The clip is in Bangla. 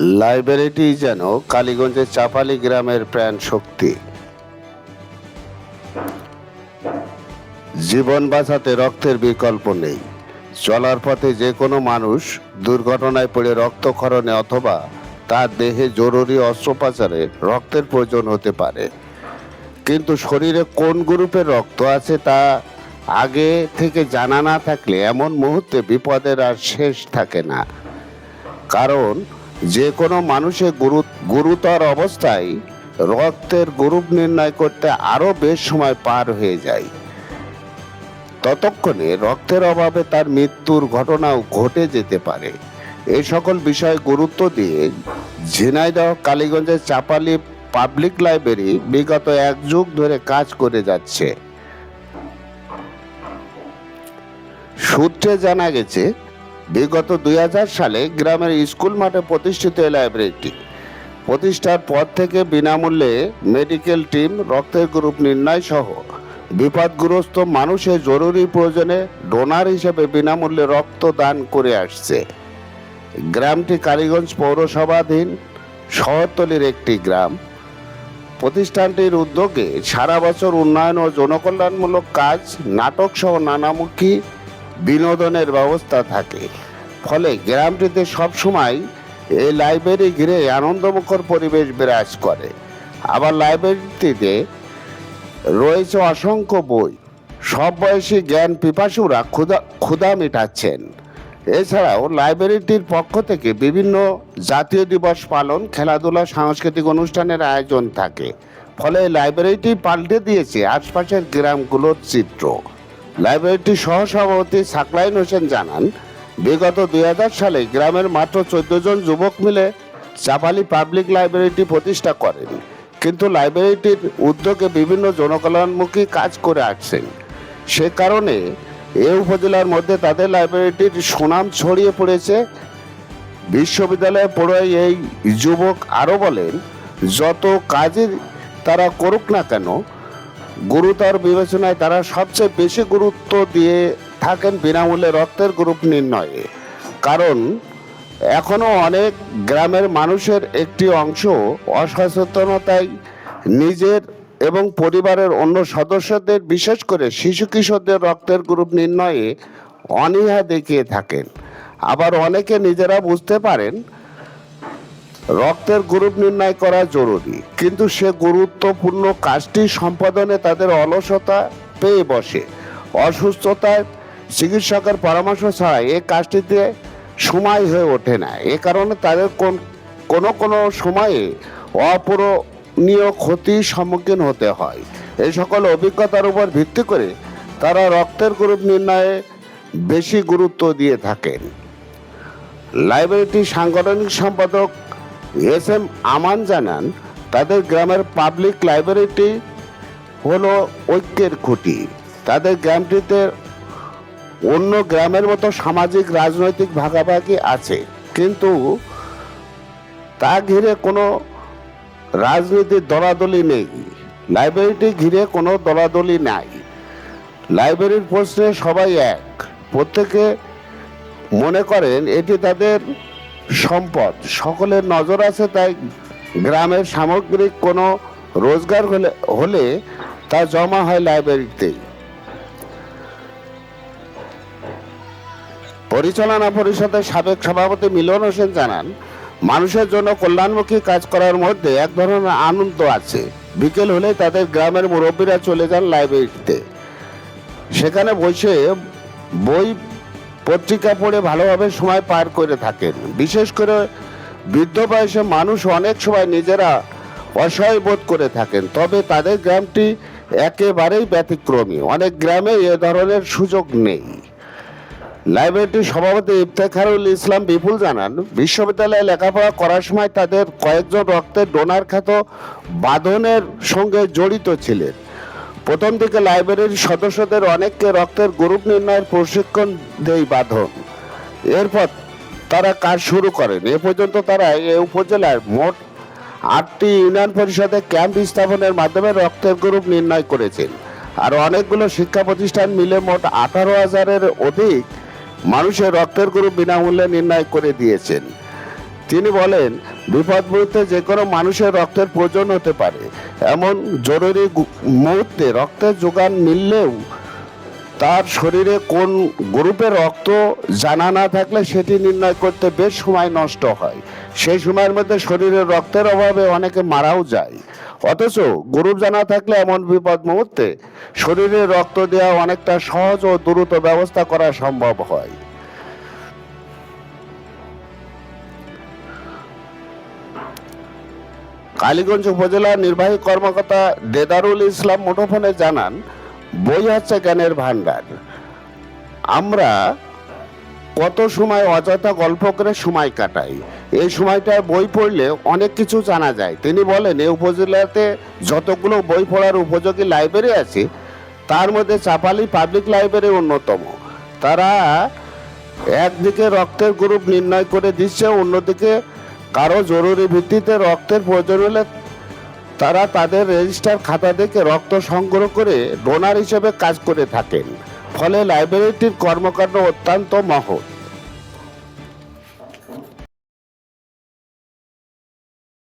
লাইব্রেরিটি যেন কালীগঞ্জের চাপালি গ্রামের প্রাণ শক্তি। জীবন বাঁচাতে রক্তের বিকল্প নেই। চলার পথে যে কোনো মানুষ দুর্ঘটনায় পড়ে রক্তক্ষরণে অথবা তার দেহে জরুরি অস্ত্রোপচারে রক্তের প্রয়োজন হতে পারে। কিন্তু শরীরে কোন গ্রুপের রক্ত আছে তা আগে থেকে জানা না থাকলে এমন মুহূর্তে বিপদের আর শেষ থাকে না। কারণ যে কোনো মানুষের গুরু, গুরুতর অবস্থায় রক্তের গ্রুপ নির্ণয় করতে আরও বেশ সময় পার হয়ে যায়। ততক্ষণে রক্তের অভাবে তার মৃত্যুর ঘটনাও ঘটে যেতে পারে। এই সকল বিষয়ে গুরুত্ব দিয়ে ঝিনাইদহ, কালীগঞ্জের চাপালি পাবলিক লাইব্রেরি বিগত এক যুগ ধরে কাজ করে যাচ্ছে। সূত্রে জানা গেছে বিগত দুই হাজার সালে গ্রামের স্কুল মাঠে প্রতিষ্ঠিত এই লাইব্রেরিটি। প্রতিষ্ঠার পর থেকে বিনামূল্যে মেডিকেল টিম, রক্তের গ্রুপ নির্ণয় সহ বিপদগ্রস্ত মানুষের জরুরি প্রয়োজনে ডোনার হিসেবে বিনামূল্যে রক্ত দান করে আসছে। গ্রামটি কালীগঞ্জ পৌরসভাধীন শহরতলির একটি গ্রাম। প্রতিষ্ঠানটির উদ্যোগে সারা বছর উন্নয়ন ও জনকল্যাণমূলক কাজ, নাটক সহ নানামুখী বিনোদনের ব্যবস্থা থাকে। ফলে গ্রামটিতে সবসময় এই লাইব্রেরি ঘিরে আনন্দমুখর পরিবেশ বিরাজ করে। আবার লাইব্রেরিটিতে রয়েছে অসংখ্য বই। সব বয়সী জ্ঞান পিপাসুরা ক্ষুধা ক্ষুধা মেটাচ্ছেন। এছাড়াও লাইব্রেরিটির পক্ষ থেকে বিভিন্ন জাতীয় দিবস পালন, খেলাধুলা, সাংস্কৃতিক অনুষ্ঠানের আয়োজন থাকে। ফলে লাইব্রেরিটি পাল্টে দিয়েছে আশপাশের গ্রামগুলোর চিত্র। লাইব্রেরিটির সহসভাপতি সাকলাইন হোসেন জানান, বিগত দুই হাজার সালে গ্রামের মাত্র চোদ্দ জন যুবক মিলে চাপালি পাবলিক লাইব্রেরিটি প্রতিষ্ঠা করেন। কিন্তু লাইব্রেরিটির উদ্যোগে বিভিন্ন জনকল্যাণমুখী কাজ করে আসছেন। সে কারণে এ উপজেলার মধ্যে তাদের লাইব্রেরিটির সুনাম ছড়িয়ে পড়েছে। বিশ্ববিদ্যালয়ে পড়ে এই যুবক আরও বলেন, যত কাজে তারা করুক না কেন গুরুতর বিবেচনায় তারা সবচেয়ে বেশি গুরুত্ব দিয়ে থাকেন বিনামূল্যে রক্তের গ্রুপ নির্ণয়ে। কারণ এখনও অনেক গ্রামের মানুষের একটি অংশ অসচেতনতায় নিজের এবং পরিবারের অন্য সদস্যদের, বিশেষ করে শিশু কিশোরদের রক্তের গ্রুপ নির্ণয়ে অনীহা দেখিয়ে থাকেন। আবার অনেকে নিজেরা বুঝতে পারেন রক্তের গ্রুপ নির্ণয় করা জরুরি। কিন্তু সে গুরুত্বপূর্ণ কাজটি সম্পাদনে তাদের অলসতা পেয়ে বসে। অসুস্থতায় চিকিৎসকের পরামর্শ ছাড়া এই কাজটিতে সময় হয়ে ওঠে না। এ কারণে তাদের কোন, কোনো কোনো সময়ে অপূরণীয় ক্ষতির সম্মুখীন হতে হয়। এই সকল অভিজ্ঞতার উপর ভিত্তি করে তারা রক্তের গ্রুপ নির্ণয়ে বেশি গুরুত্ব দিয়ে থাকেন। লাইব্রেরিটির সাংগঠনিক সম্পাদক এস এম আমান জানান, তাদের গ্রামের পাবলিক লাইব্রেরিটি হলো ঐক্যের খুঁটি। তাদের গ্রামটিতে অন্য গ্রামের মতো সামাজিক, রাজনৈতিক ভাগাভাগি আছে। কিন্তু তা ঘিরে কোনো রাজনীতির দলাদলি নেই। লাইব্রেরিটি ঘিরে কোনো দলাদলি নাই। লাইব্রেরির প্রশ্নে সবাই এক। প্রত্যেকে মনে করেন এটি তাদের সম্পদ। সকলের নজর আছে, তাই গ্রামের সামগ্রিক কোনো রোজগার হলে হলে তা জমা হয় লাইব্রেরিতেই পরিচালনা পরিষদের সাবেক সভাপতি মিলন হোসেন জানান, মানুষের জন্য কল্যাণমুখী কাজ করার মধ্যে এক ধরনের আনন্দ আছে। বিকেল হলে তাদের গ্রামের মুরব্বীরা চলে যান লাইব্রেরিতে। সেখানে বসে বই পত্রিকা পড়ে ভালোভাবে সময় পার করে থাকেন। বিশেষ করে বৃদ্ধ বয়সে মানুষ অনেক সময় নিজেরা অসহায় বোধ করে থাকেন, তবে তাদের গ্রামটি একেবারেই ব্যতিক্রমী। অনেক গ্রামে এ ধরনের সুযোগ নেই। লাইব্রেরিটির সভাপতি ইফতেখারুল ইসলাম বিপুল জানান, বিশ্ববিদ্যালয়ে লেখাপড়া করার সময় তাদের কয়েকজন রক্তের ডোনার খ্যাত বাঁধনের সঙ্গে জড়িত ছিলেন। প্রথম দিকে লাইব্রেরির সদস্যদের অনেককে রক্তের গ্রুপ নির্ণয়ের প্রশিক্ষণ দেয় বাঁধন। এরপর তারা কাজ শুরু করেন। এ পর্যন্ত তারা এ উপজেলার মোট আটটি ইউনিয়ন পরিষদে ক্যাম্প স্থাপনের মাধ্যমে রক্তের গ্রুপ নির্ণয় করেছেন। আর অনেকগুলো শিক্ষা প্রতিষ্ঠান মিলে মোট আঠারো হাজারের অধিক মানুষের রক্তের গ্রুপ বিনামূল্যে নির্ণয় করে দিয়েছেন। তিনি বলেন বিপদ মুহূর্তে যে কোনো মানুষের রক্তের প্রয়োজন হতে পারে। এমন জরুরি মুহূর্তে রক্তের যোগান মিললেও তার শরীরে কোন গ্রুপের রক্ত জানা না থাকলে সেটি নির্ণয় করতে বেশ সময় নষ্ট হয়। সেই সময়ের মধ্যে শরীরে রক্তের অভাবে অনেকে মারাও যায়। অথচ গ্রুপ জানা থাকলে এমন বিপদ মুহূর্তে শরীরে রক্ত দেওয়া অনেকটা সহজ ও দ্রুত ব্যবস্থা করা সম্ভব হয়। কালীগঞ্জ উপজেলার নির্বাহী কর্মকর্তা দেদারুল ইসলাম মুঠোফোনে জানান, বই হচ্ছে জ্ঞানের ভান্ডার আমরা কত সময় অযথা গল্প করে সময় কাটাই। এই সময়টায় বই পড়লে অনেক কিছু জানা যায়। তিনি বলেন, এই উপজেলাতে যতগুলো বই পড়ার উপযোগী লাইব্রেরি আছে, তার মধ্যে চাপালি পাবলিক লাইব্রেরি অন্যতম। তারা একদিকে রক্তের গ্রুপ নির্ণয় করে দিচ্ছে, অন্যদিকে কারও জরুরি ভিত্তিতে রক্তের প্রয়োজন হলে তারা তাদের রেজিস্টার খাতা থেকে রক্ত সংগ্রহ করে ডোনার হিসেবে কাজ করে থাকেন। ফলে লাইব্রেরিটির কর্মকাণ্ড অত্যন্ত মহৎ।